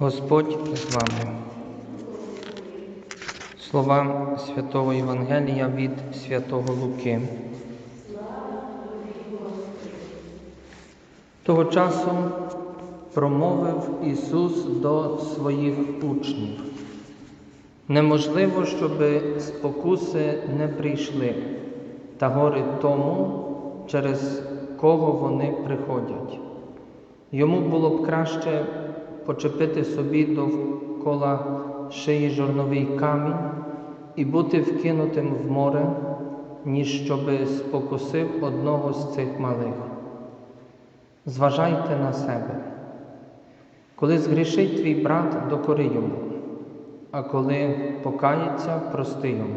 Господь з вами. Слова Святого Євангелія від Святого Луки. Того часу промовив Ісус до своїх учнів. Неможливо, щоб спокуси не прийшли, та гори тому, через кого вони приходять. Йому було б краще почепити собі довкола шиї жорновий камінь і бути вкинутим в море, ніж щоби спокусив одного з цих малих. Зважайте на себе. Коли згрішить твій брат, докори йому, а коли покається, прости йому.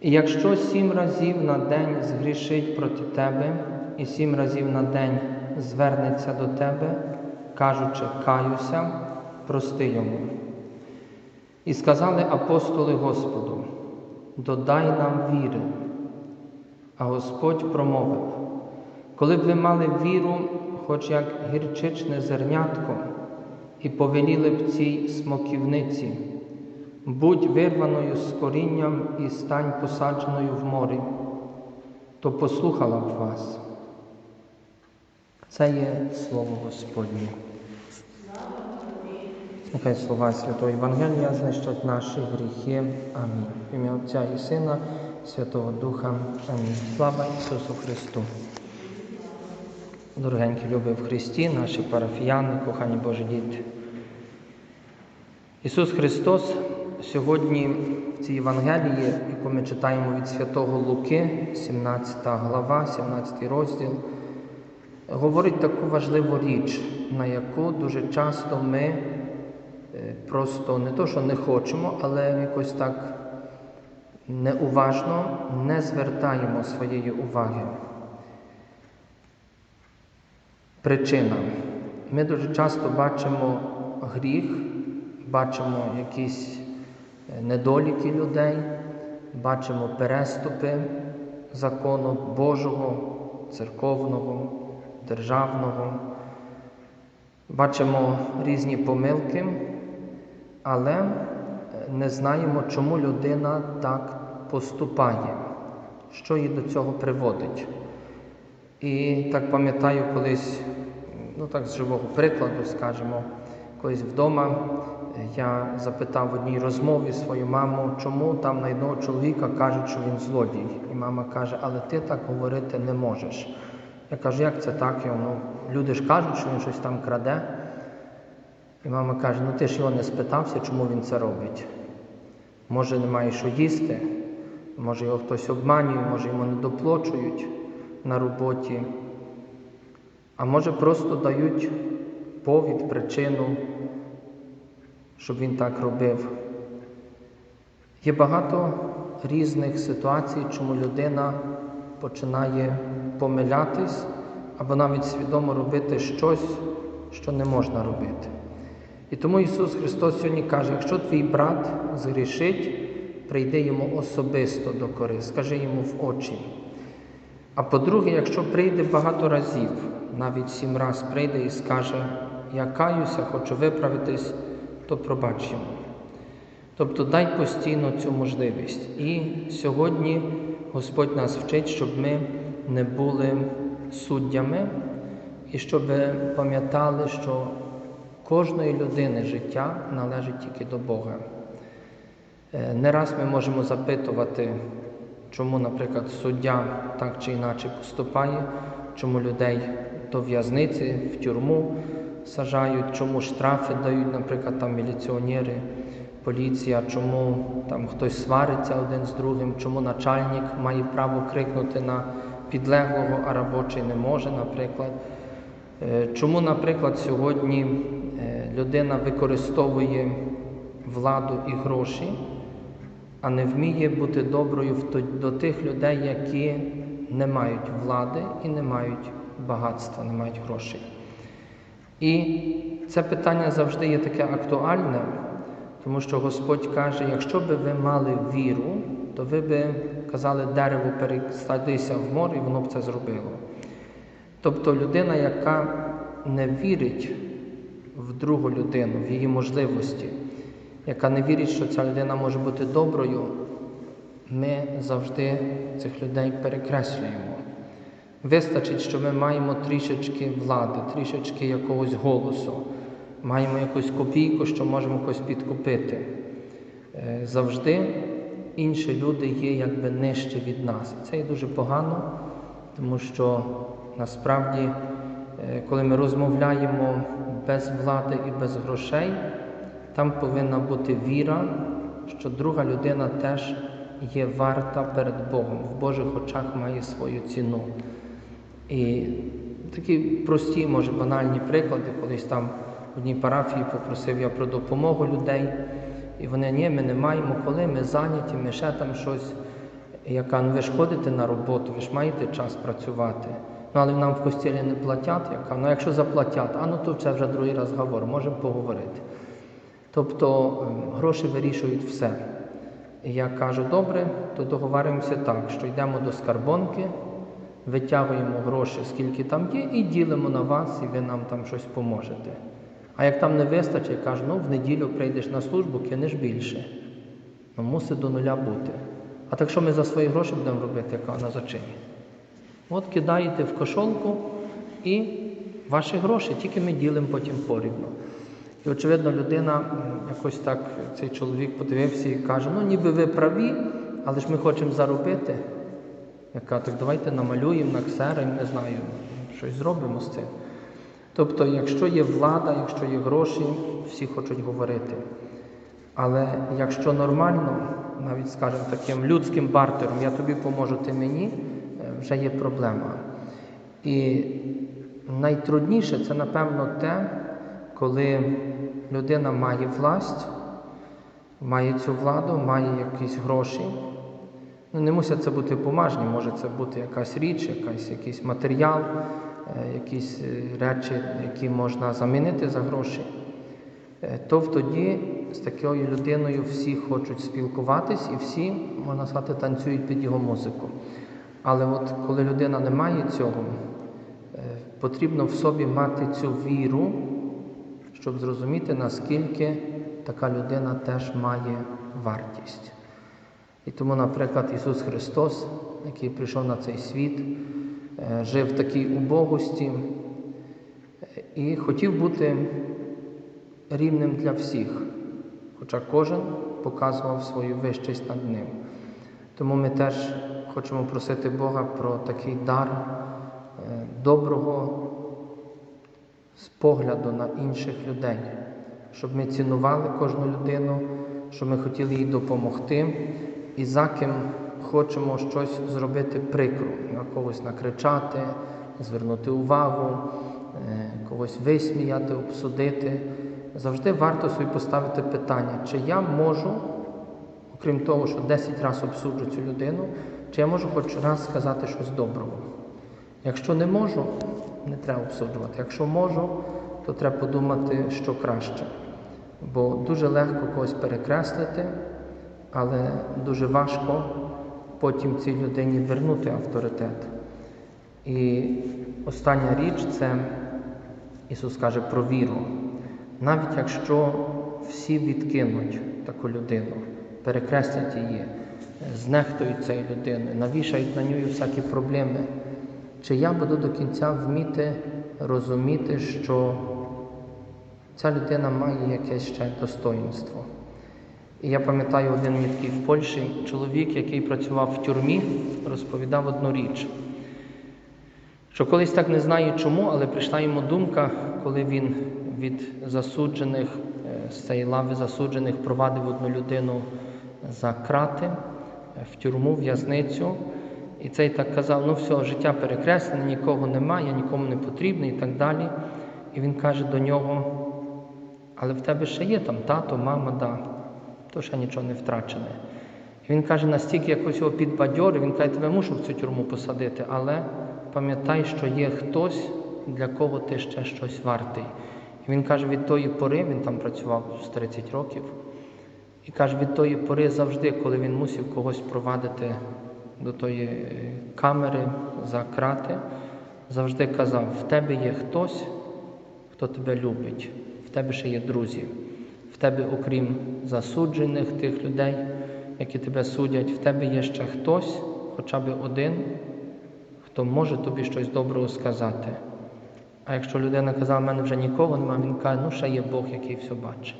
І якщо сім разів на день згрішить проти тебе, і сім разів на день звернеться до тебе, кажучи, каюся, прости йому. І сказали апостоли Господу, додай нам віри. А Господь промовив, коли б ви мали віру, хоч як гірчичне зернятко, і повеліли б цій смоківниці, будь вирваною з корінням і стань посадженою в морі, то послухала б вас. Це є Слово Господнє. Нехай слова Святого Євангелія знищать наші гріхи. Амінь. Ім'я Отця і Сина, Святого Духа. Амінь. Слава Ісусу Христу. Дорогенькі любі в Христі, наші парафіяни, кохані Божі діти. Ісус Христос сьогодні в цій Євангелії, яку ми читаємо від Святого Луки, 17 глава, 17 розділ, говорить таку важливу річ, на яку дуже часто ми е, просто не то, що не хочемо, але якось так неуважно не звертаємо своєї уваги. Причина. Ми дуже часто бачимо гріх, бачимо якісь е, недоліки людей, бачимо переступи закону Божого, церковного, державного, бачимо різні помилки, але е, не знаємо, чому людина так поступає, що її до цього приводить. І так пам'ятаю колись, ну так з живого прикладу, скажімо, колись вдома я запитав в одній розмові свою маму, чому там на одного чоловіка кажуть, що він злодій. І мама каже, але ти так говорити не можеш. Я кажу, як це так? Я, ну, люди ж кажуть, що він щось там краде. І мама каже, ну ти ж його не спитався, чому він це робить. Може, немає що їсти, може його хтось обманює, може йому не доплачують на роботі, а може просто дають повід, причину, щоб він так робив. Є багато різних ситуацій, чому людина починає помилятись або навіть свідомо робити щось, що не можна робити. І тому Ісус Христос сьогодні каже, якщо твій брат згрішить, прийди йому особисто до кори, скажи йому в очі. А по-друге, якщо прийде багато разів, навіть сім раз прийде і скаже, я каюся, хочу виправитись, то пробач йому. Тобто дай постійно цю можливість. І сьогодні Господь нас вчить, щоб ми не були суддями і щоб пам'ятали, що кожної людини життя належить тільки до Бога. Е, Не раз ми можемо запитувати, чому, наприклад, суддя так чи інакше поступає, чому людей до в'язниці, в тюрму сажають, чому штрафи дають, наприклад, там міліціонери, поліція, чому там хтось свариться один з другим, чому начальник має право крикнути на підлеглого, а робочий не може, наприклад. Е, Чому, наприклад, сьогодні е, людина використовує владу і гроші, а не вміє бути доброю до тих людей, які не мають влади і не мають багатства, не мають грошей. І це питання завжди є таке актуальне, тому що Господь каже, якщо би ви мали віру, то ви би казали дерево пересадися в море, і воно б це зробило. Тобто людина, яка не вірить в другу людину, в її можливості, яка не вірить, що ця людина може бути доброю, ми завжди цих людей перекреслюємо. Вистачить, що ми маємо трішечки влади, трішечки якогось голосу, маємо якусь копійку, що можемо когось підкупити. Е, Завжди інші люди є якби нижче від нас. Це є дуже погано, тому що насправді, е, коли ми розмовляємо без влади і без грошей, там повинна бути віра, що друга людина теж є варта перед Богом, в Божих очах має свою ціну. І такі прості, може, банальні приклади, колись там в одній парафії попросив я про допомогу людей, і вони ні, ми не маємо коли, ми зайняті, ми ще там щось. Я кажу, ну ви ж ходите на роботу, ви ж маєте час працювати. Ну, але нам в костілі не платять. Я кажу, ну якщо заплатять, а ну то це вже другий раз говорю, можемо поговорити. Тобто ем, гроші вирішують все. І я кажу, добре, то договоримося так, що йдемо до скарбонки, витягуємо гроші, скільки там є, і ділимо на вас, і ви нам там щось поможете. А як там не вистачить, я кажу, ну в неділю прийдеш на службу, кинеш більше. Ну, мусить до нуля бути. А так що ми за свої гроші будемо робити, яка на зачині? От кидаєте в кошолку і ваші гроші, тільки ми ділимо потім порівну. І, очевидно, людина якось так, цей чоловік подивився і каже, ну ніби ви праві, але ж ми хочемо заробити. Я кажу, так давайте намалюємо, наксеримо, не знаю, щось зробимо з цим. Тобто, якщо є влада, якщо є гроші, всі хочуть говорити. Але якщо нормально, навіть скажімо таким людським бартером, я тобі поможу, ти мені, е, вже є проблема. І найтрудніше це, напевно, те, коли людина має власть, має цю владу, має якісь гроші. Ну, не мусять це бути бумажні, може це бути якась річ, якась, якийсь матеріал, якісь е, речі, які можна замінити за гроші. Е, То тоді з такою людиною всі хочуть спілкуватись і всі, можна сказати, танцюють під його музику. Але от коли людина не має цього, е, потрібно в собі мати цю віру, щоб зрозуміти, наскільки така людина теж має вартість. І тому, наприклад, Ісус Христос, який прийшов на цей світ, е, жив в такій убогості е, і хотів бути рівним для всіх, хоча кожен показував свою вищість над ним. Тому ми теж хочемо просити Бога про такий дар е, доброго спогляду на інших людей, щоб ми цінували кожну людину, щоб ми хотіли їй допомогти, і за ким хочемо щось зробити прикро, на когось накричати, звернути увагу, е, когось висміяти, обсудити. Завжди варто собі поставити питання, чи я можу, окрім того, що 10 разів обсуджу цю людину, чи я можу хоч раз сказати щось доброго. Якщо не можу, не треба обсуджувати. Якщо можу, то треба подумати, що краще. Бо дуже легко когось перекреслити, але дуже важко потім цій людині вернути авторитет. І остання річ це Ісус каже про віру. Навіть якщо всі відкинуть таку людину, перекреслять її, знехтують цією людиною, навішають на нього всякі проблеми, чи я буду до кінця вміти розуміти, що ця людина має якесь ще достоїнство. І я пам'ятаю один мій такий в Польщі чоловік, який працював в тюрмі, розповідав одну річ, що колись так не знаю чому, але прийшла йому думка, коли він від засуджених, е, з цієї лави засуджених провадив одну людину за крати е, в тюрму, в'язницю. І цей так казав: ну все, життя перекреслене, нікого немає, я нікому не потрібний і так далі. І він каже до нього, але в тебе ще є там тато, мама, да, то ще нічого не втрачене. І він каже, настільки якось його підбадьорив, він каже, тебе мушу в цю тюрму посадити, але пам'ятай, що є хтось, для кого ти ще щось вартий. І він каже, від тої пори, він там працював з 30 років, і каже, від тої пори завжди, коли він мусив когось провадити до тої камери за крати, завжди казав: в тебе є хтось, хто тебе любить, в тебе ще є друзі, в тебе, окрім засуджених тих людей, які тебе судять, в тебе є ще хтось, хоча б один, хто може тобі щось доброго сказати. А якщо людина казала, в мене вже нікого немає, він каже, ну ще є Бог, який все бачить.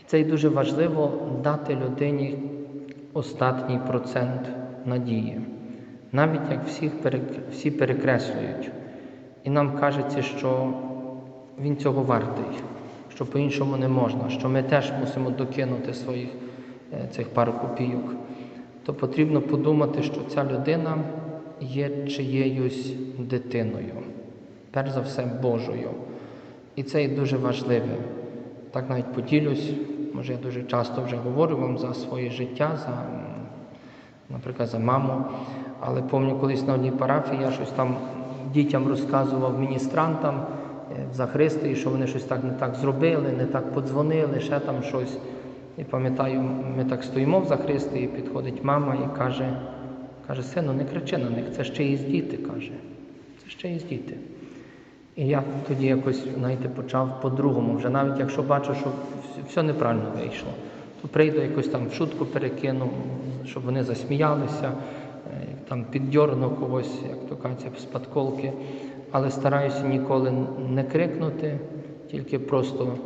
І це й дуже важливо дати людині остатній процент надії, навіть як всіх всі перекреслюють. І нам кажеться, що він цього вартий, що по-іншому не можна, що ми теж мусимо докинути своїх е, цих пару копійок. То потрібно подумати, що ця людина є чиєюсь дитиною, перш за все Божою. І це є дуже важливе. Так навіть поділюсь, може я дуже часто вже говорю вам за своє життя, за, наприклад, за маму. Але пам'ятаю, колись на одній парафії я щось там дітям розказував міністрантам в Захристії, що вони щось так не так зробили, не так подзвонили, ще там щось. І пам'ятаю, ми так стоїмо в Захристії, підходить мама і каже, каже, сину, не кричи на них, це ще із діти, каже. Це ще із діти. І я тоді якось, знаєте, почав по-другому. Вже навіть якщо бачу, що все неправильно вийшло, то прийду якось там в шутку перекину, щоб вони засміялися, е, там піддьорну когось, як то кажеться, з подколки. Але стараюся ніколи не крикнути, тільки просто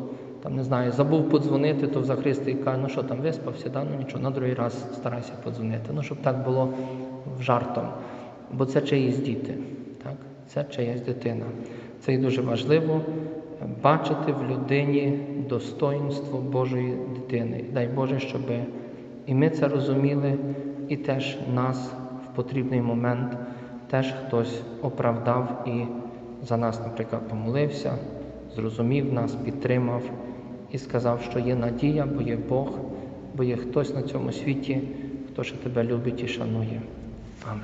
там не знаю, забув подзвонити, то в Захристі каже, ну що там виспався, да? ну нічого, на другий раз старайся подзвонити. Ну, щоб так було жартом. Бо це чиїсь діти, так? це чиясь дитина. Це і дуже важливо бачити в людині достоїнство Божої дитини. Дай Боже, щоб і ми це розуміли, і теж нас в потрібний момент теж хтось оправдав і за нас, наприклад, помолився, зрозумів нас, підтримав і сказав, що є надія, бо є Бог, бо є хтось на цьому світі, хто ще тебе любить і шанує. Амінь.